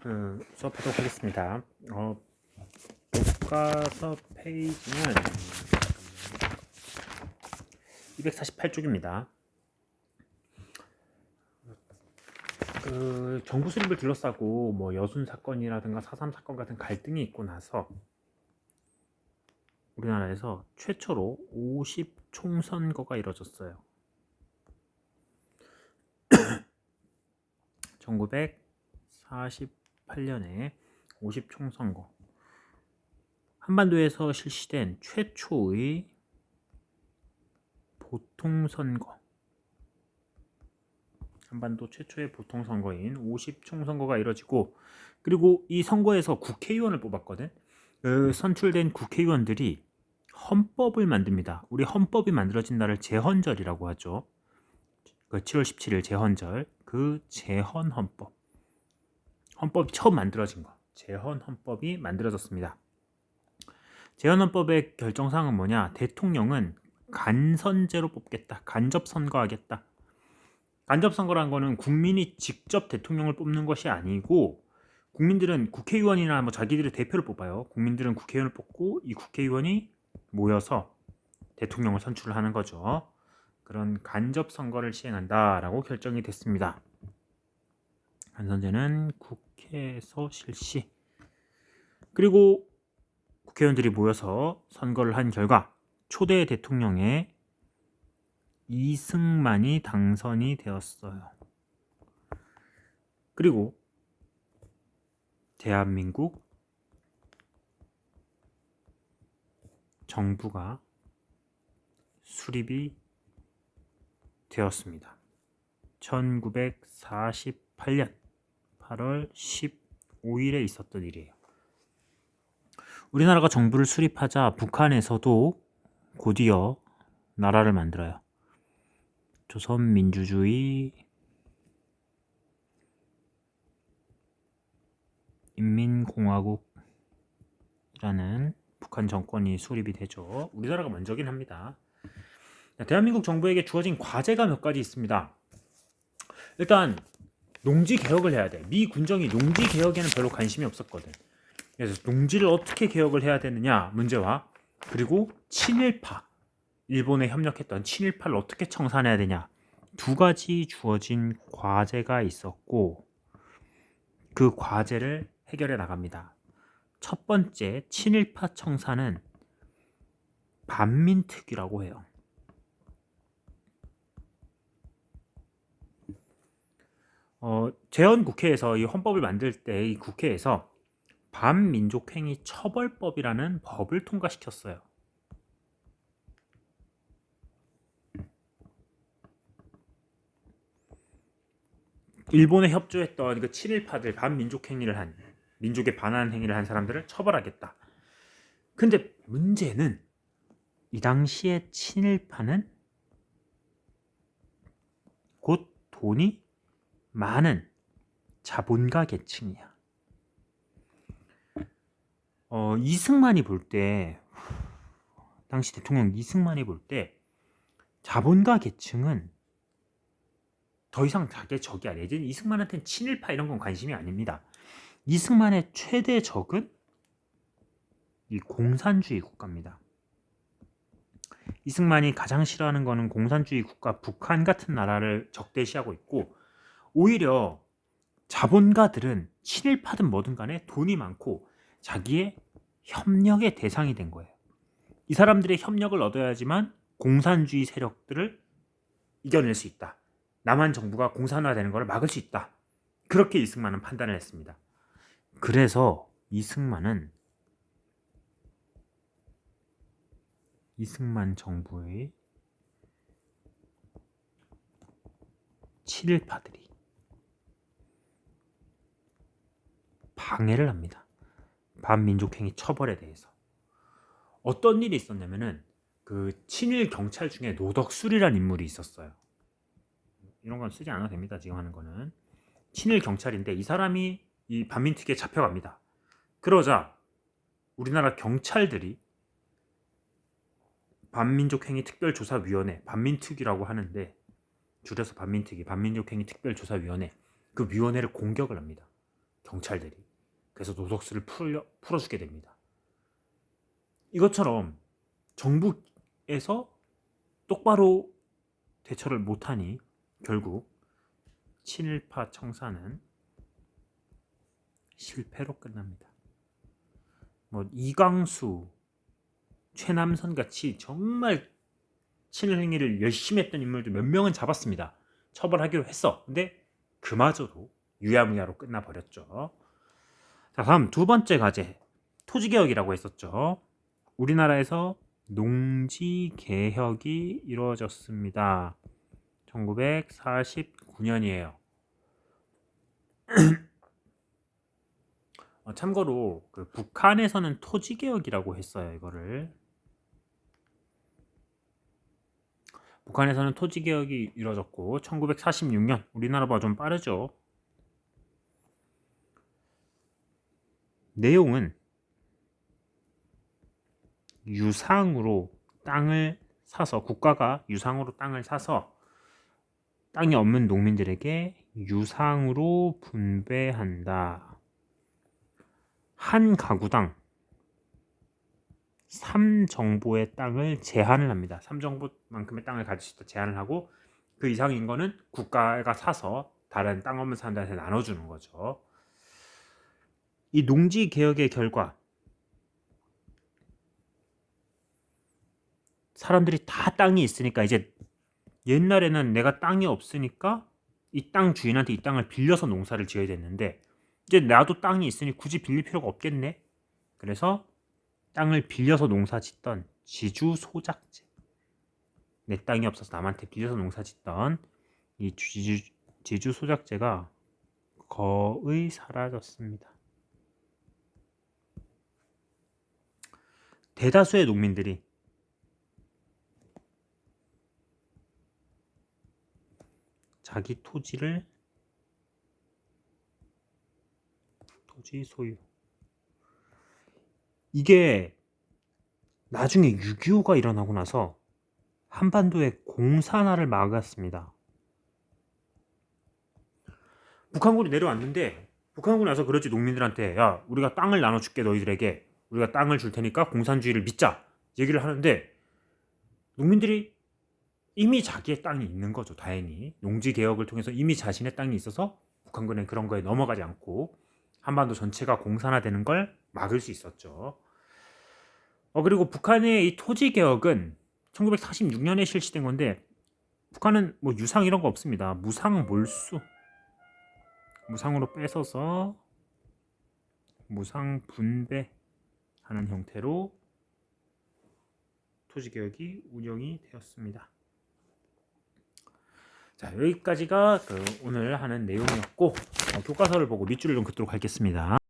그 수업하도록 하겠습니다. 어, 교과서 페이지는 248쪽입니다. 그 정부 수립을 둘러싸고 뭐 여순 사건이라든가 4.3 사건 같은 갈등이 있고 나서 우리나라에서 최초로 50 총선거가 이뤄졌어요. 1948년에 50 총 선거. 한반도에서 실시된 최초의 보통 선거. 한반도 최초의 보통 선거인 50 총 선거가 이뤄지고 그리고 이 선거에서 국회의원을 뽑았거든. 그 선출된 국회의원들이 헌법을 만듭니다. 우리 헌법이 만들어진 날을 제헌절이라고 하죠. 그 7월 17일 제헌절 그 제헌 헌법 헌법이 처음 만들어진 거 제헌 헌법이 만들어졌습니다. 제헌 헌법의 결정사항은 뭐냐? 대통령은 간선제로 뽑겠다. 간접 선거하겠다. 간접 선거란 거는 국민이 직접 대통령을 뽑는 것이 아니고 국민들은 국회의원이나 뭐 자기들의 대표를 뽑아요. 국민들은 국회의원을 뽑고 이 국회의원이 모여서 대통령을 선출을 하는 거죠. 그런 간접 선거를 시행한다라고 결정이 됐습니다. 간선제는 국회에서 실시. 그리고 국회의원들이 모여서 선거를 한 결과 초대 대통령의 이승만이 당선이 되었어요. 그리고 대한민국 정부가 수립이 되었습니다. 1948년 8월 15일에 있었던 일이에요. 우리나라가 정부를 수립하자 북한에서도 곧이어 나라를 만들어요. 조선민주주의 인민공화국이라는 북한 정권이 수립이 되죠. 우리나라가 먼저긴 합니다. 대한민국 정부에게 주어진 과제가 몇 가지 있습니다. 일단 농지 개혁을 해야 돼. 미 군정이 농지 개혁에는 별로 관심이 없었거든. 그래서 농지를 어떻게 개혁을 해야 되느냐 문제와 그리고 친일파 일본에 협력했던 친일파를 어떻게 청산해야 되냐 두 가지 주어진 과제가 있었고 그 과제를 해결해 나갑니다. 첫 번째 친일파 청산은 반민특위라고 해요. 어, 재헌 국회에서 이 헌법을 만들 때 이 국회에서 반민족행위 처벌법이라는 법을 통과시켰어요. 일본에 협조했던 그 친일파들 반민족 행위를 한 민족에 반하는 행위를 한 사람들을 처벌하겠다. 근데 문제는 이 당시에 친일파는 곧 돈이 많은 자본가 계층이야. 어, 이승만이 볼 때, 당시 대통령 이승만이 볼 때, 자본가 계층은 더 이상 자기 적이 아니에요. 이승만한테는 친일파 이런 건 관심이 아닙니다. 이승만의 최대 적은 이 공산주의 국가입니다. 이승만이 가장 싫어하는 거는 공산주의 국가 북한 같은 나라를 적대시하고 있고 오히려 자본가들은 친일파든 뭐든 간에 돈이 많고 자기의 협력의 대상이 된 거예요. 이 사람들의 협력을 얻어야지만 공산주의 세력들을 이겨낼 수 있다. 남한 정부가 공산화되는 것을 막을 수 있다. 그렇게 이승만은 판단을 했습니다. 그래서 이승만은 이승만 정부의 친일파들이 방해를 합니다. 반민족행위 처벌에 대해서. 어떤 일이 있었냐면은 그 친일 경찰 중에 노덕술이라는 인물이 있었어요. 이런 건 쓰지 않아도 됩니다. 지금 하는 거는 친일 경찰인데 이 사람이 이 반민특위에 잡혀갑니다. 그러자 우리나라 경찰들이 반민족행위 특별조사위원회 반민특위라고 하는데 줄여서 반민특위 반민족행위 특별조사위원회 그 위원회를 공격을 합니다. 경찰들이. 그래서 노석수를 풀려, 풀어주게 됩니다. 이것처럼 정부에서 똑바로 대처를 못하니 결국 친일파 청사는 실패로 끝납니다. 뭐 이광수, 최남선 같이 정말 친일 행위를 열심히 했던 인물들 몇 명은 잡았습니다. 처벌하기로 했어. 근데 그마저도 유야무야로 끝나버렸죠. 자, 다음 두 번째 과제. 토지 개혁이라고 했었죠. 우리나라에서 농지 개혁이 이루어졌습니다. 1949년이에요. 어, 참고로 그 북한에서는 토지 개혁이라고 했어요. 이거를 북한에서는 토지 개혁이 이루어졌고 1946년 우리나라보다 좀 빠르죠. 내용은 유상으로 땅을 사서 국가가 유상으로 땅을 사서 땅이 없는 농민들에게 유상으로 분배한다. 한 가구당 3정보의 땅을 제한을 합니다. 3정보만큼의 땅을 가질 수 있다 제한을 하고 그 이상인 거는 국가가 사서 다른 땅 없는 사람들한테 나눠주는 거죠. 이 농지 개혁의 결과 사람들이 다 땅이 있으니까 이제 옛날에는 내가 땅이 없으니까 이 땅 주인한테 이 땅을 빌려서 농사를 지어야 됐는데 이제 나도 땅이 있으니 굳이 빌릴 필요가 없겠네. 그래서 땅을 빌려서 농사 짓던 지주 소작제. 내 땅이 없어서 남한테 빌려서 농사 짓던 이 지주, 지주 소작제가 거의 사라졌습니다. 대다수의 농민들이. 자기 토지를 토지 소유. 이게 나중에 6.25가 일어나고 나서 한반도의 공산화를 막았습니다. 북한군이 내려왔는데 북한군이 와서 그렇지 농민들한테 야 우리가 땅을 나눠줄게 너희들에게 우리가 땅을 줄 테니까 공산주의를 믿자 얘기를 하는데 농민들이 이미 자기의 땅이 있는 거죠 다행히 농지 개혁을 통해서 이미 자신의 땅이 있어서 북한군은 그런 거에 넘어가지 않고 한반도 전체가 공산화되는 걸 막을 수 있었죠. 어 그리고 북한의 이 토지 개혁은 1946년에 실시된 건데 북한은 뭐 유상 이런 거 없습니다. 무상 몰수 무상으로 뺏어서 무상 분배 하는 형태로 토지 개혁이 운영이 되었습니다. 자 여기까지가 그 오늘 하는 내용이었고 어, 교과서를 보고 밑줄을 좀 긋도록 하겠습니다.